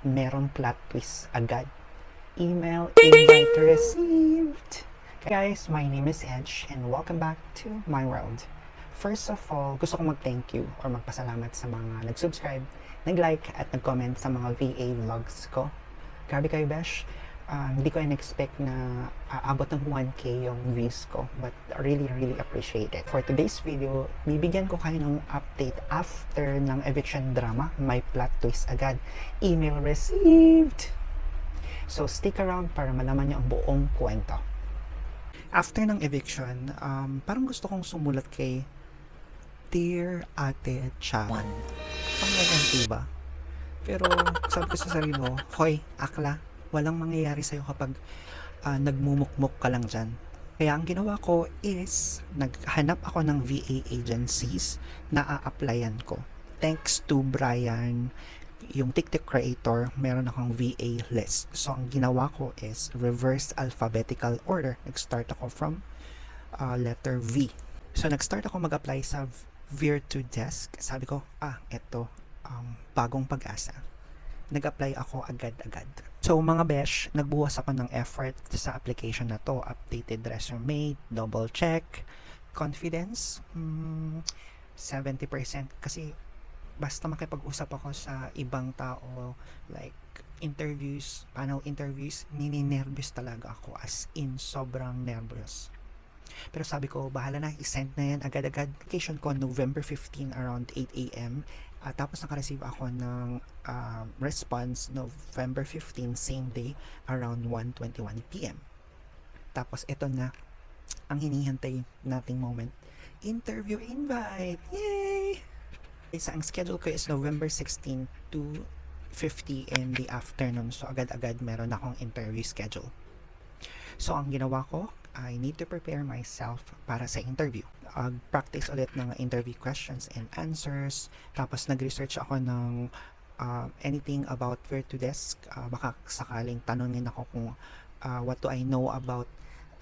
merong plot twist agad. Email invite received. Guys, my name is Edge and welcome back to my world. First of all, gusto kong mag-thank you or magpasalamat sa mga nag-subscribe, nag-like at nag-comment sa mga VA vlogs ko. Grabe kayo, Besh. Ah, hindi ko in-expect na aabot ng 1K yung views ko. But really, really appreciate it. For today's video, bibigyan ko kayo ng update after ng eviction drama. May plot twist agad. Email received! So, stick around para malaman niyo ang buong kwento. After ng eviction, um, parang gusto kong sumulat kay Dear Ate Chawan. Ang ba? Pero sabi ko sa sarili ko, Hoy, akla, walang mangyayari sa'yo kapag ah, nagmumukmuk ka lang dyan. Kaya ang ginawa ko is, naghanap ako ng VA agencies na a-applyan ko. Thanks to Brian, yung TikTok creator, meron akong VA list. So, ang ginawa ko is reverse alphabetical order. Nag-start ako from uh, letter V. So, nag-start ako mag-apply sa Virtudesk. Sabi ko, ah, eto, um, bagong pag-asa. Nag-apply ako agad-agad. So, mga besh, nagbuwas ako ng effort sa application na to. Updated resume, double check, confidence, mm, 70%. Kasi, basta makipag-usap ako sa ibang tao, like, interviews, panel interviews, nininervous talaga ako. As in, sobrang nervous. Pero sabi ko, bahala na, isend na yan agad-agad. Application ko November 15 around 8 a.m. At tapos naka-receive ako ng um, response November 15, same day, around 1.21 p.m. Tapos ito na, ang hinihintay nating moment. Interview invite! Yay! Isa ang schedule ko is November 16 to 50 in the afternoon. So agad-agad meron akong interview schedule. So ang ginawa ko, I need to prepare myself para sa interview. Uh, practice ulit ng interview questions and answers. Tapos nag-research ako ng uh, anything about Virtudesk. Uh, baka sakaling tanongin ako kung uh, what do I know about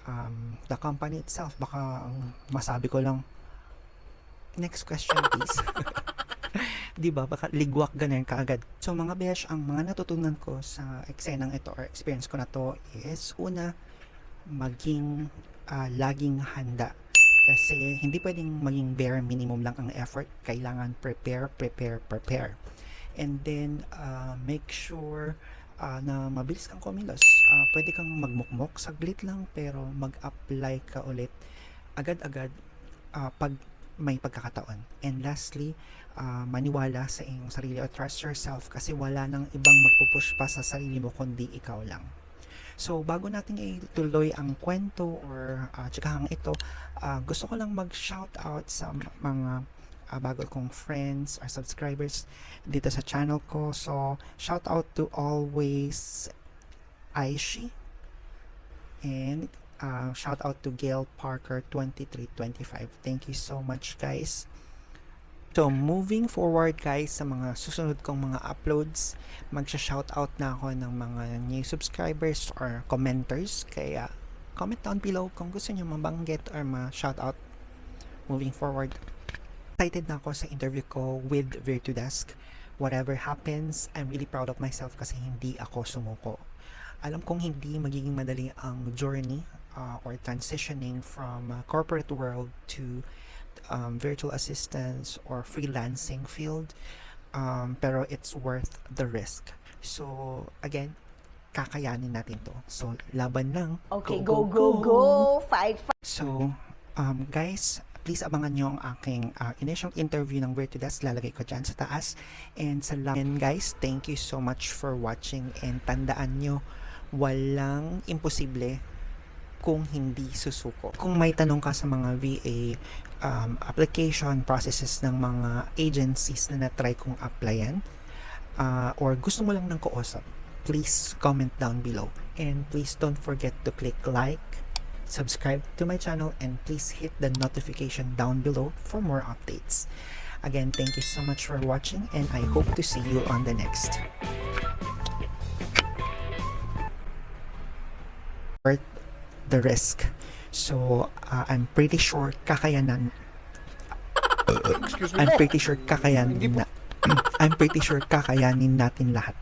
um, the company itself. Baka masabi ko lang, next question please. 'di ba? Baka ligwak ganun kaagad. So mga besh, ang mga natutunan ko sa eksenang ito or experience ko na to is una, maging ah, laging handa. Kasi hindi pwedeng maging bare minimum lang ang effort. Kailangan prepare, prepare, prepare. And then, ah, make sure ah, na mabilis kang kumilos. Ah, pwede kang magmukmok, saglit lang, pero mag-apply ka ulit agad-agad ah, pag may pagkakataon. And lastly, ah, maniwala sa iyong sarili or trust yourself kasi wala nang ibang magpupush pa sa sarili mo kundi ikaw lang. So, bago natin ituloy ang kwento or uh, tsikahang ito, ah, gusto ko lang mag-shout out sa mga ah, bago kong friends or subscribers dito sa channel ko. So, shout out to always Aishi and uh, shout out to Gail Parker 2325. Thank you so much guys. So, moving forward guys sa mga susunod kong mga uploads, magsha-shoutout na ako ng mga new subscribers or commenters. Kaya, comment down below kung gusto nyo mabanggit or ma-shoutout moving forward. Excited na ako sa interview ko with Virtudesk. Whatever happens, I'm really proud of myself kasi hindi ako sumuko. Alam kong hindi magiging madali ang journey uh, or transitioning from uh, corporate world to um, virtual assistants or freelancing field um, pero it's worth the risk. So again kakayanin natin to. So laban lang. Okay, go, go, go. Fight, fight. so um, guys please abangan nyo ang aking uh, initial interview ng Virtudesk lalagay ko dyan sa taas. And sa and guys. Thank you so much for watching and tandaan nyo walang imposible kung hindi susuko. Kung may tanong ka sa mga VA um, application processes ng mga agencies na na-try kong applyan uh, or gusto mo lang ng kausap, please comment down below. And please don't forget to click like, subscribe to my channel, and please hit the notification down below for more updates. Again, thank you so much for watching and I hope to see you on the next. The risk. So, uh, I'm pretty sure kakayanan Excuse me I'm pretty sure kakayanin na I'm pretty sure kakayanin natin lahat.